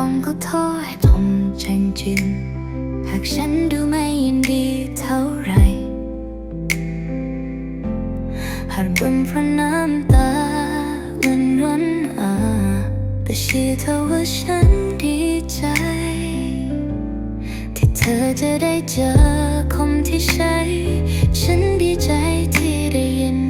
ต้องขอโทษผมเจงจิน หากฉันดูไม่ยินดีเท่าไรหากบ่นเพราะน้ำตามันร้อนอาแต่เชื่อเธอว่าฉันดีใจ ที่เธอจะได้เจอคนที่ใช่ฉันดีใจที่ได้ยิน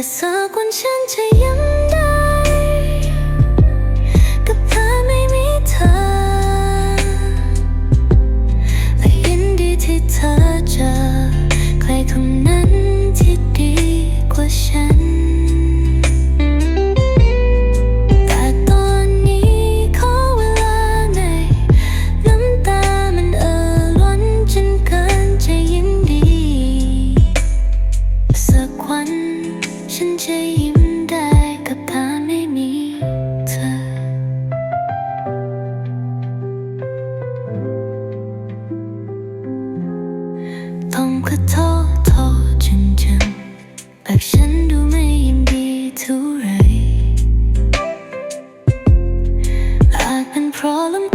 แต่สักวันฉันจะย้ำได้ กับเธอไม่มีเธอ และยินดีที่เธอเจอใครคนนั้น crawling